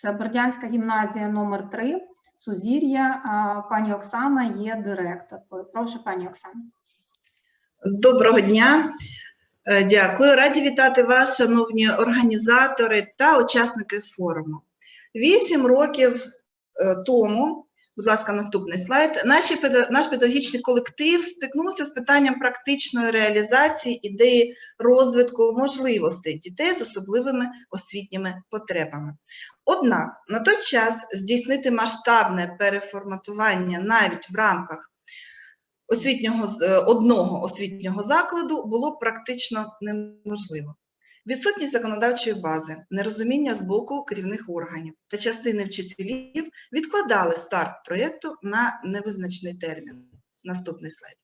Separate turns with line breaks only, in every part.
Це Бердянська гімназія номер 3 Сузір'я. Пані Оксана є директоркою. Прошу, пані Оксана.
Доброго дня, Е, дякую. Раді вітати вас, шановні організатори та учасники форуму. Вісім років е, тому, будь ласка, наступний слайд, наші, наш педагогічний колектив стикнувся з питанням практичної реалізації ідеї розвитку можливостей дітей з особливими освітніми потребами. Однак на той час здійснити масштабне переформатування навіть в рамках освітнього одного освітнього закладу було практично неможливо. Відсутність законодавчої бази, нерозуміння з боку керівних органів та частини вчителів відкладали старт проєкту на невизначений термін. Наступний слайд.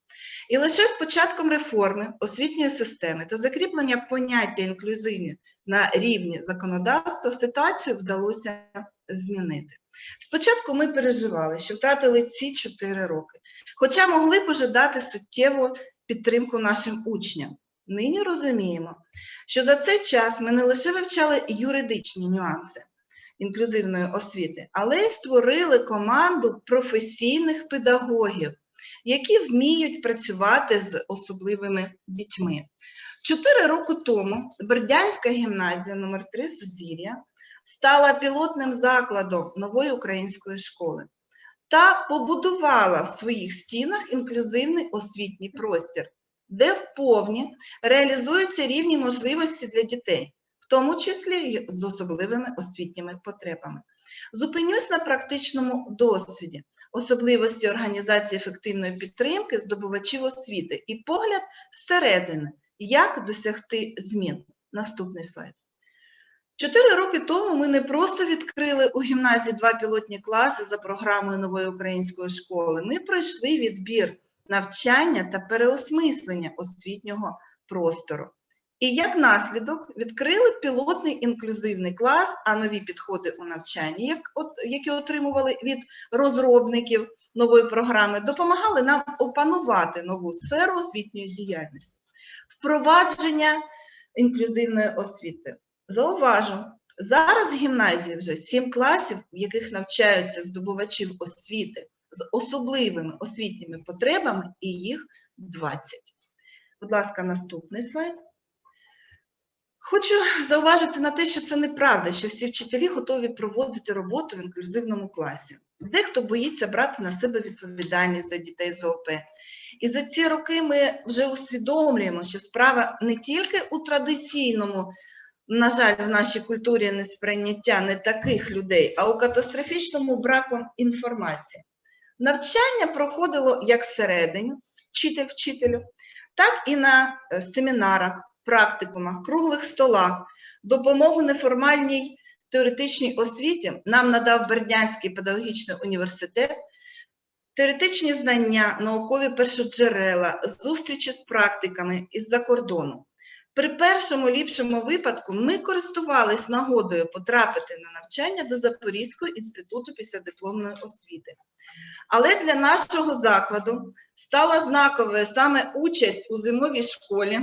І лише з початком реформи освітньої системи та закріплення поняття інклюзивні на рівні законодавства ситуацію вдалося змінити. Спочатку ми переживали, що втратили ці чотири роки, хоча могли б уже дати суттєву підтримку нашим учням. Нині розуміємо, що за цей час ми не лише вивчали юридичні нюанси інклюзивної освіти, але й створили команду професійних педагогів, які вміють працювати з особливими дітьми. Чотири роки тому Бердянська гімназія номер 3 Сузір'я стала пілотним закладом нової української школи та побудувала в своїх стінах інклюзивний освітній простір, де вповні реалізуються рівні можливості для дітей, в тому числі й з особливими освітніми потребами. Зупинюсь на практичному досвіді, особливості організації ефективної підтримки здобувачів освіти і погляд зсередини, як досягти змін. Наступний слайд. Чотири роки тому ми не просто відкрили у гімназії два пілотні класи за програмою нової української школи. Ми пройшли відбір навчання та переосмислення освітнього простору. І як наслідок відкрили пілотний інклюзивний клас, а нові підходи у навчанні, як от, які отримували від розробників нової програми, допомагали нам опанувати нову сферу освітньої діяльності, впровадження інклюзивної освіти. Зауважу, зараз гімназії вже сім класів, в яких навчаються здобувачів освіти з особливими освітніми потребами, і їх 20. Будь ласка, наступний слайд. Хочу зауважити на те, що це неправда, що всі вчителі готові проводити роботу в інклюзивному класі. Дехто боїться брати на себе відповідальність за дітей з ОП. І за ці роки ми вже усвідомлюємо, що справа не тільки у традиційному на жаль, в нашій культурі несприйняття не таких людей, а у катастрофічному браку інформації. Навчання проходило як всередині, вчитель вчителю, так і на е, семінарах, практикумах, круглих столах. Допомогу неформальній теоретичній освіті нам надав Бердянський педагогічний університет, теоретичні знання, наукові першоджерела, зустрічі з практиками із-за кордону. При першому ліпшому випадку ми користувались нагодою потрапити на навчання до Запорізького інституту післядипломної освіти. Але для нашого закладу стала знаковою саме участь у зимовій школі.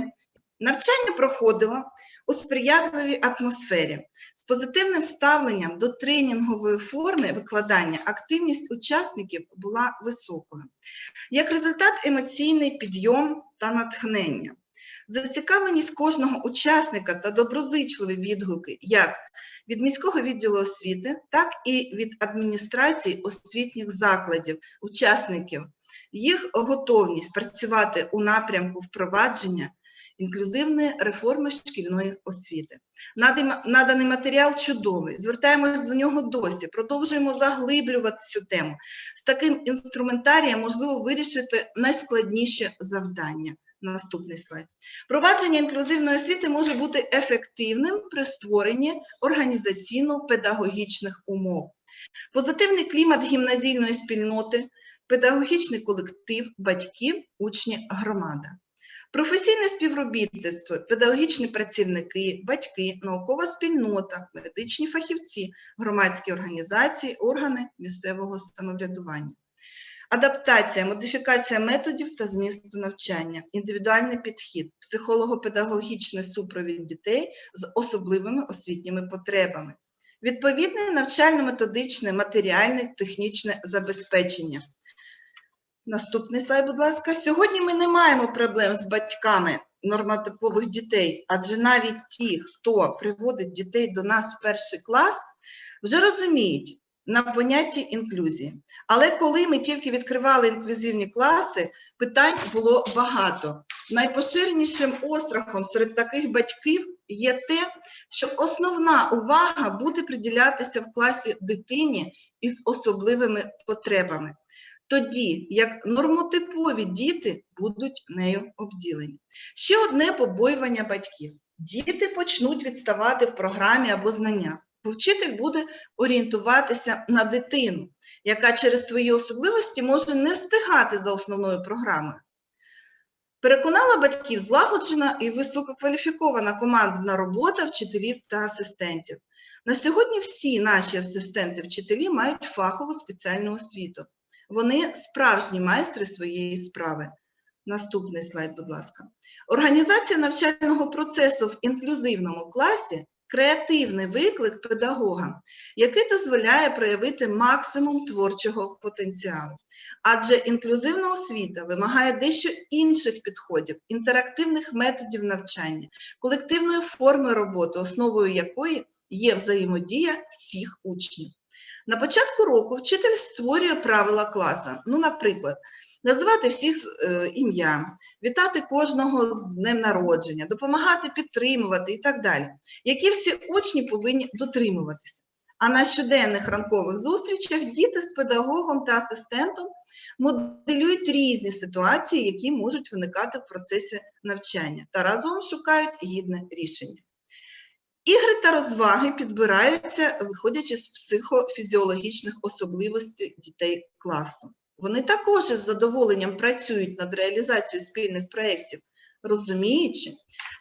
Навчання проходило у сприятливій атмосфері з позитивним ставленням до тренінгової форми викладання активність учасників була високою. Як результат, емоційний підйом та натхнення. Зацікавленість кожного учасника та доброзичливі відгуки як від міського відділу освіти, так і від адміністрації освітніх закладів, учасників, їх готовність працювати у напрямку впровадження інклюзивної реформи шкільної освіти. Наданий матеріал чудовий, звертаємось до нього досі, продовжуємо заглиблювати цю тему. З таким інструментарієм можливо вирішити найскладніші завдання. Наступний слайд. Провадження інклюзивної освіти може бути ефективним при створенні організаційно-педагогічних умов. Позитивний клімат гімназійної спільноти, педагогічний колектив, батьків, учні, громада. Професійне співробітництво, педагогічні працівники, батьки, наукова спільнота, медичні фахівці, громадські організації, органи місцевого самоврядування. Адаптація, модифікація методів та змісту навчання, індивідуальний підхід, психолого-педагогічний супровід дітей з особливими освітніми потребами, відповідне навчально-методичне, матеріальне, технічне забезпечення. Наступний слайд, будь ласка. Сьогодні ми не маємо проблем з батьками нормотипових дітей, адже навіть ті, хто приводить дітей до нас в перший клас, вже розуміють на понятті інклюзії. Але коли ми тільки відкривали інклюзивні класи, питань було багато. Найпоширенішим острахом серед таких батьків є те, що основна увага буде приділятися в класі дитині із особливими потребами. Тоді як нормотипові діти будуть нею обділені. Ще одне побоювання батьків: діти почнуть відставати в програмі або знаннях, вчитель буде орієнтуватися на дитину, яка через свої особливості може не встигати за основною програмою. Переконала батьків злагоджена і висококваліфікована командна робота вчителів та асистентів. На сьогодні всі наші асистенти-вчителі мають фахову спеціальну освіту. Вони справжні майстри своєї справи. Наступний слайд, будь ласка. Організація навчального процесу в інклюзивному класі креативний виклик педагогам, який дозволяє проявити максимум творчого потенціалу. Адже інклюзивна освіта вимагає дещо інших підходів, інтерактивних методів навчання, колективної форми роботи, основою якої є взаємодія всіх учнів. На початку року вчитель створює правила класу. Ну, наприклад, називати всіх е, ім'я, вітати кожного з днем народження, допомагати підтримувати і так далі, які всі учні повинні дотримуватися. А на щоденних ранкових зустрічах діти з педагогом та асистентом моделюють різні ситуації, які можуть виникати в процесі навчання, та разом шукають гідне рішення. Ігри та розваги підбираються, виходячи з психофізіологічних особливостей дітей класу. Вони також із задоволенням працюють над реалізацією спільних проєктів, розуміючи,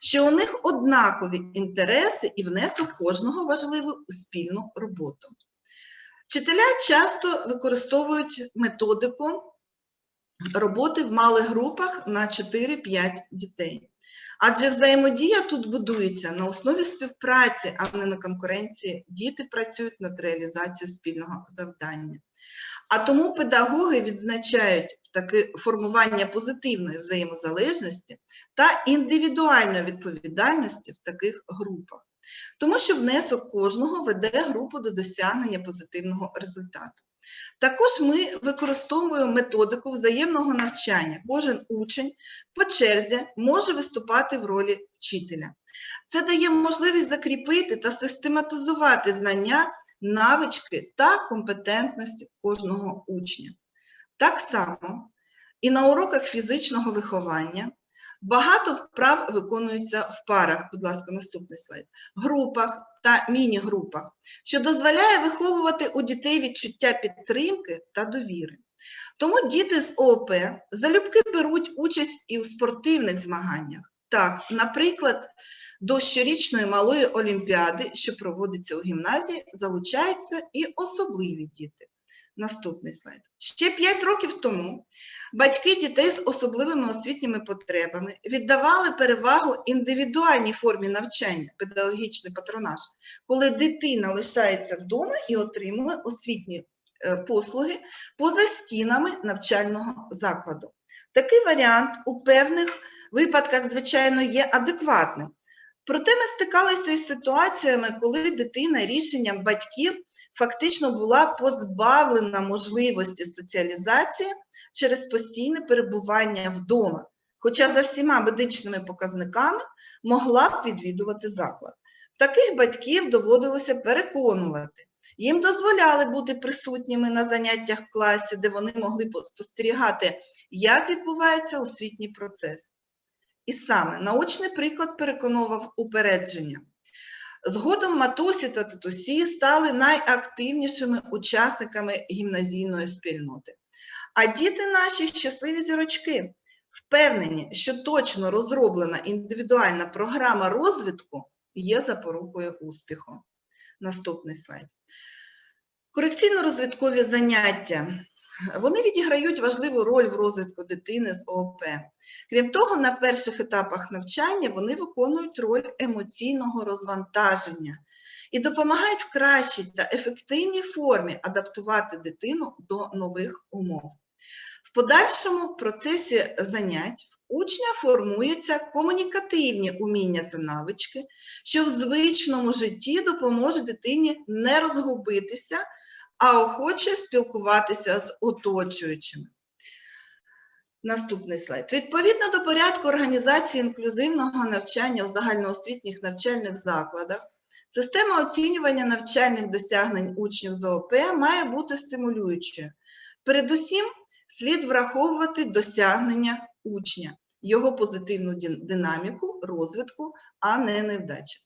що у них однакові інтереси і внесок кожного важливий у спільну роботу. Вчителя часто використовують методику роботи в малих групах на 4-5 дітей. Адже взаємодія тут будується на основі співпраці, а не на конкуренції. Діти працюють над реалізацією спільного завдання. А тому педагоги відзначають таке формування позитивної взаємозалежності та індивідуальної відповідальності в таких групах, тому що внесок кожного веде групу до досягнення позитивного результату. Також ми використовуємо методику взаємного навчання. Кожен учень по черзі може виступати в ролі вчителя. Це дає можливість закріпити та систематизувати знання, навички та компетентності кожного учня. Так само і на уроках фізичного виховання багато вправ виконується в парах, будь ласка, наступний слайд, групах та міні-групах, що дозволяє виховувати у дітей відчуття підтримки та довіри. Тому діти з ООП залюбки беруть участь і у спортивних змаганнях. Так, наприклад, до щорічної малої олімпіади, що проводиться у гімназії, залучаються і особливі діти. Наступний слайд. Ще 5 років тому батьки дітей з особливими освітніми потребами віддавали перевагу індивідуальній формі навчання, педагогічний патронаж, коли дитина лишається вдома і отримує освітні е, послуги поза стінами навчального закладу. Такий варіант у певних випадках, звичайно, є адекватним. Проте ми стикалися із ситуаціями, коли дитина рішенням батьків фактично була позбавлена можливості соціалізації через постійне перебування вдома, хоча за всіма медичними показниками могла б відвідувати заклад. Таких батьків доводилося переконувати. Їм дозволяли бути присутніми на заняттях в класі, де вони могли спостерігати, як відбувається освітній процес. І саме наочний приклад переконував упередження. Згодом матусі та татусі стали найактивнішими учасниками гімназійної спільноти. А діти наші щасливі зірочки, впевнені, що точно розроблена індивідуальна програма розвитку є запорукою успіху. Наступний слайд. Корекційно-розвиткові заняття. Вони відіграють важливу роль в розвитку дитини з ООП. Крім того, на перших етапах навчання вони виконують роль емоційного розвантаження і допомагають в кращій та ефективній формі адаптувати дитину до нових умов. В подальшому процесі занять в учня формуються комунікативні уміння та навички, що в звичному житті допоможе дитині не розгубитися, а охоче спілкуватися з оточуючими. Наступний слайд. Відповідно до порядку організації інклюзивного навчання у загальноосвітніх навчальних закладах, система оцінювання навчальних досягнень учнів з ООП має бути стимулюючою. Передусім, слід враховувати досягнення учня, його позитивну динаміку, розвитку, а не невдачі.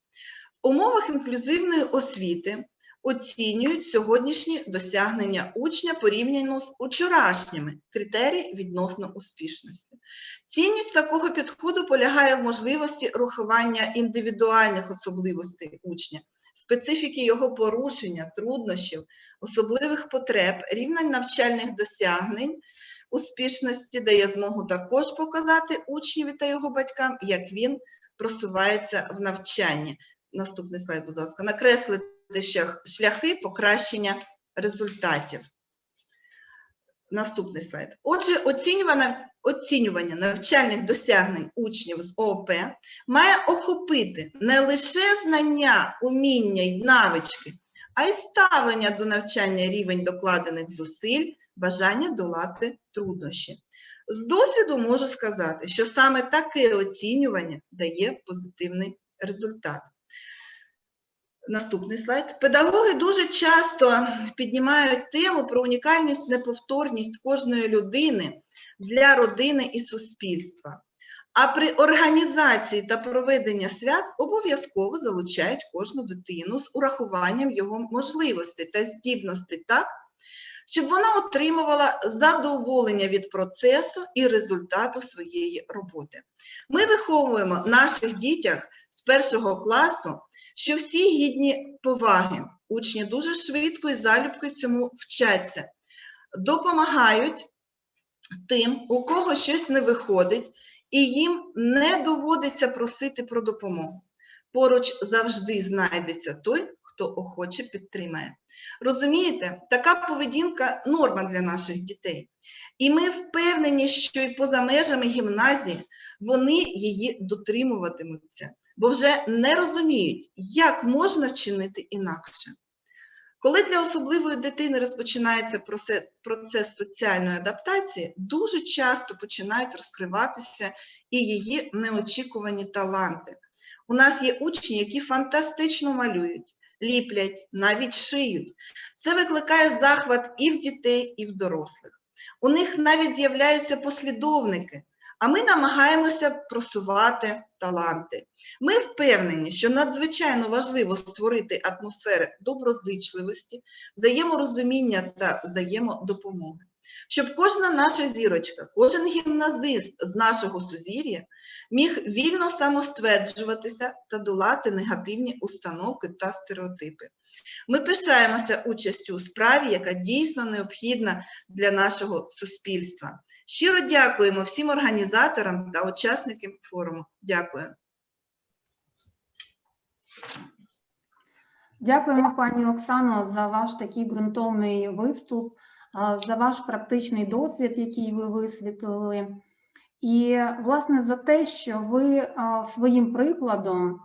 В умовах інклюзивної освіти оцінюють сьогоднішні досягнення учня порівняно з учорашніми критерії відносно успішності. Цінність такого підходу полягає в можливості рахування індивідуальних особливостей учня, специфіки його порушення, труднощів, особливих потреб, рівня навчальних досягнень, успішності дає змогу також показати учневі та його батькам, як він просувається в навчанні. Наступний слайд, будь ласка, накреслити шляхи покращення результатів. Наступний слайд. Отже, оцінювання, оцінювання навчальних досягнень учнів з ООП має охопити не лише знання, уміння й навички, а й ставлення до навчання рівень докладених зусиль, бажання долати труднощі. З досвіду можу сказати, що саме таке оцінювання дає позитивний результат. Наступний слайд. Педагоги дуже часто піднімають тему про унікальність, неповторність кожної людини для родини і суспільства. А при організації та проведенні свят обов'язково залучають кожну дитину з урахуванням його можливостей та здібностей так, щоб вона отримувала задоволення від процесу і результату своєї роботи. Ми виховуємо наших дітях з першого класу що всі гідні поваги. Учні дуже швидко і залюбки цьому вчаться, допомагають тим, у кого щось не виходить, і їм не доводиться просити про допомогу. Поруч завжди знайдеться той, хто охоче підтримає. Розумієте, така поведінка норма для наших дітей. І ми впевнені, що і поза межами гімназії вони її дотримуватимуться бо вже не розуміють, як можна вчинити інакше. Коли для особливої дитини розпочинається процес соціальної адаптації, дуже часто починають розкриватися і її неочікувані таланти. У нас є учні, які фантастично малюють, ліплять, навіть шиють. Це викликає захват і в дітей, і в дорослих. У них навіть з'являються послідовники, а ми намагаємося просувати таланти. Ми впевнені, що надзвичайно важливо створити атмосферу доброзичливості, взаєморозуміння та взаємодопомоги. Щоб кожна наша зірочка, кожен гімназист з нашого сузір'я міг вільно самостверджуватися та долати негативні установки та стереотипи. Ми пишаємося участю у справі, яка дійсно необхідна для нашого суспільства. Щиро дякуємо всім організаторам та учасникам форуму. Дякую.
Дякуємо, пані Оксано, за ваш такий ґрунтовний виступ, за ваш практичний досвід, який ви висвітлили. І, власне, за те, що ви своїм прикладом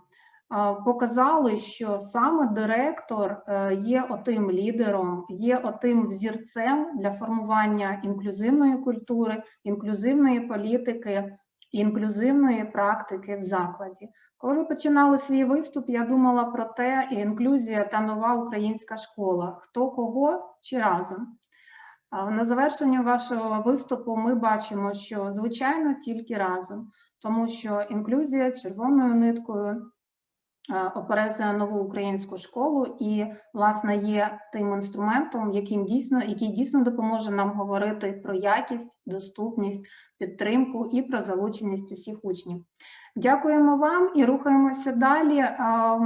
показали, що саме директор е, є отим лідером, є отим взірцем для формування інклюзивної культури, інклюзивної політики, інклюзивної практики в закладі. Коли ви починали свій виступ, я думала про те, інклюзія та нова українська школа. Хто кого чи разом? На завершення вашого виступу ми бачимо, що звичайно тільки разом, тому що інклюзія червоною ниткою оперезує нову українську школу і, власне, є тим інструментом, яким дійсно, який дійсно допоможе нам говорити про якість, доступність, підтримку і про залученість усіх учнів. Дякуємо вам і рухаємося далі. А,